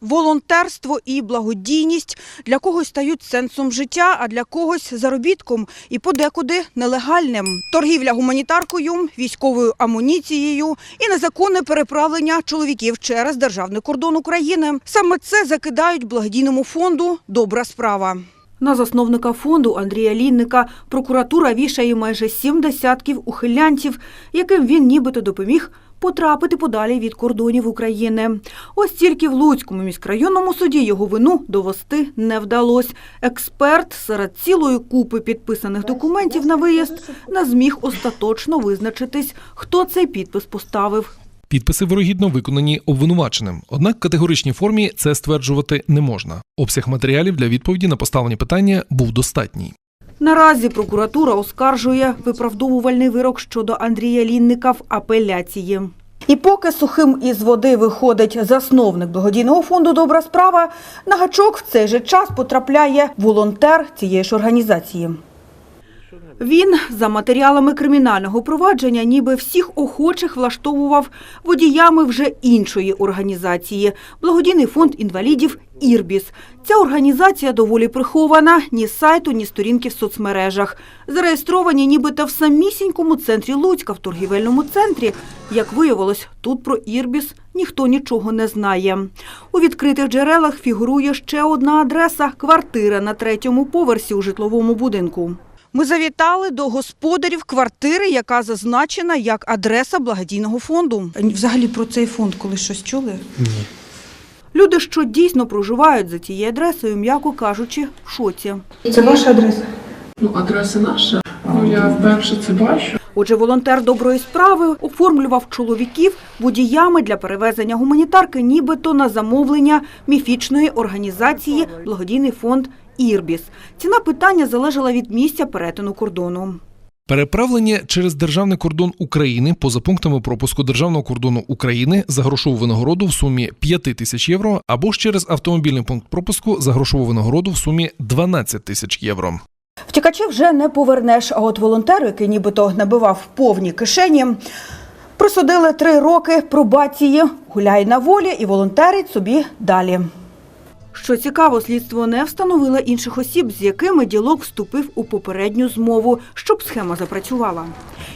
Волонтерство і благодійність для когось стають сенсом життя, а для когось заробітком і подекуди нелегальним. Торгівля гуманітаркою, військовою амуніцією і незаконне переправлення чоловіків через державний кордон України. Саме це закидають благодійному фонду Добра справа. На засновника фонду Андрія Лінника прокуратура вішає майже сім десятків ухилянців, яким він нібито допоміг потрапити подалі від кордонів України. Ось тільки в Луцькому міськрайонному суді його вину довести не вдалося. Експерт серед цілої купи підписаних документів на виїзд не зміг остаточно визначитись, хто цей підпис поставив. Підписи вирогідно виконані обвинуваченим, однак категоричній формі це стверджувати не можна. Обсяг матеріалів для відповіді на поставлені питання був достатній. Наразі прокуратура оскаржує виправдовувальний вирок щодо Андрія Лінника в апеляції. І поки сухим із води виходить засновник благодійного фонду Добра справа, на гачок в цей же час потрапляє волонтер цієї ж організації. Він за матеріалами кримінального провадження ніби всіх охочих влаштовував водіями вже іншої організації – благодійний фонд інвалідів «Ірбіс». Ця організація доволі прихована, ні сайту, ні сторінки в соцмережах. Зареєстровані нібито в самісінькому центрі Луцька, в торгівельному центрі. Як виявилось, тут про «Ірбіс» ніхто нічого не знає. У відкритих джерелах фігурує ще одна адреса – квартира на третьому поверсі у житловому будинку. Ми завітали до господарів квартири, яка зазначена як адреса благодійного фонду. Взагалі про цей фонд коли щось чули? Ні. Люди, що дійсно проживають за цією адресою, м'яко кажучи, в шоці. Це ваша адреса? Ну, адреса наша. Ну, я вперше це бачу. Отже, волонтер доброї справи оформлював чоловіків водіями для перевезення гуманітарки нібито на замовлення міфічної організації благодійний фонд «Ірбіс». Ціна питання залежала від місця перетину кордону. Переправлення через державний кордон України поза пунктами пропуску державного кордону України за грошову винагороду в сумі 5 тисяч євро або ж через автомобільний пункт пропуску за грошову винагороду в сумі 12 тисяч євро. Втікачів вже не повернеш, а от волонтеру, який нібито набивав повні кишені, присудили три роки пробації, Гуляй на волі і волонтерить собі далі. Що цікаво, слідство не встановило інших осіб, з якими ділок вступив у попередню змову, щоб схема запрацювала.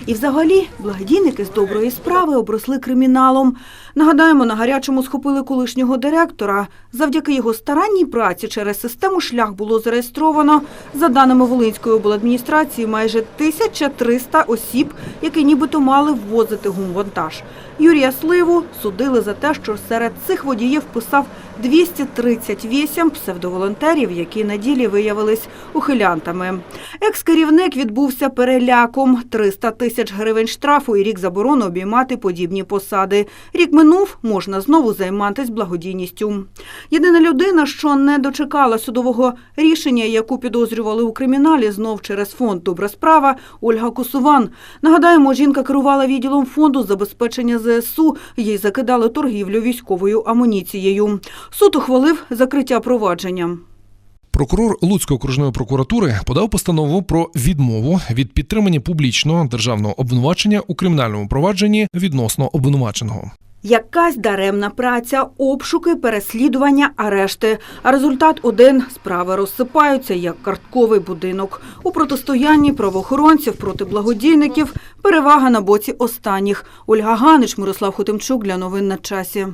І взагалі благодійники з доброї справи обросли криміналом. Нагадаємо, на гарячому схопили колишнього директора. Завдяки його старанній праці через систему шлях було зареєстровано, за даними Волинської обладміністрації, майже 1300 осіб, які нібито мали ввозити гумвантаж. Юрія Сливу судили за те, що серед цих водіїв писав 238 псевдоволонтерів, які на ділі виявились ухилянтами. Екс-керівник відбувся переляком. 300 тисяч гривень штрафу і рік заборони обіймати подібні посади. Рік минув, можна знову займатися благодійністю. Єдина людина, що не дочекала судового рішення, яку підозрювали у криміналі, знов через фонд «Добра справа» Ольга Косуван. Нагадаємо, жінка керувала відділом фонду забезпечення ЗСУ, їй закидали торгівлю військовою амуніцією. Суд ухвалив закриття провадження. Прокурор Луцької окружної прокуратури подав постанову про відмову від підтримання публічного державного обвинувачення у кримінальному провадженні відносно обвинуваченого. Якась даремна праця, обшуки, переслідування, арешти. А результат один – справи розсипаються, як картковий будинок. У протистоянні правоохоронців проти благодійників перевага на боці останніх. Ольга Ганич, Мирослав Хотимчук для новин на часі.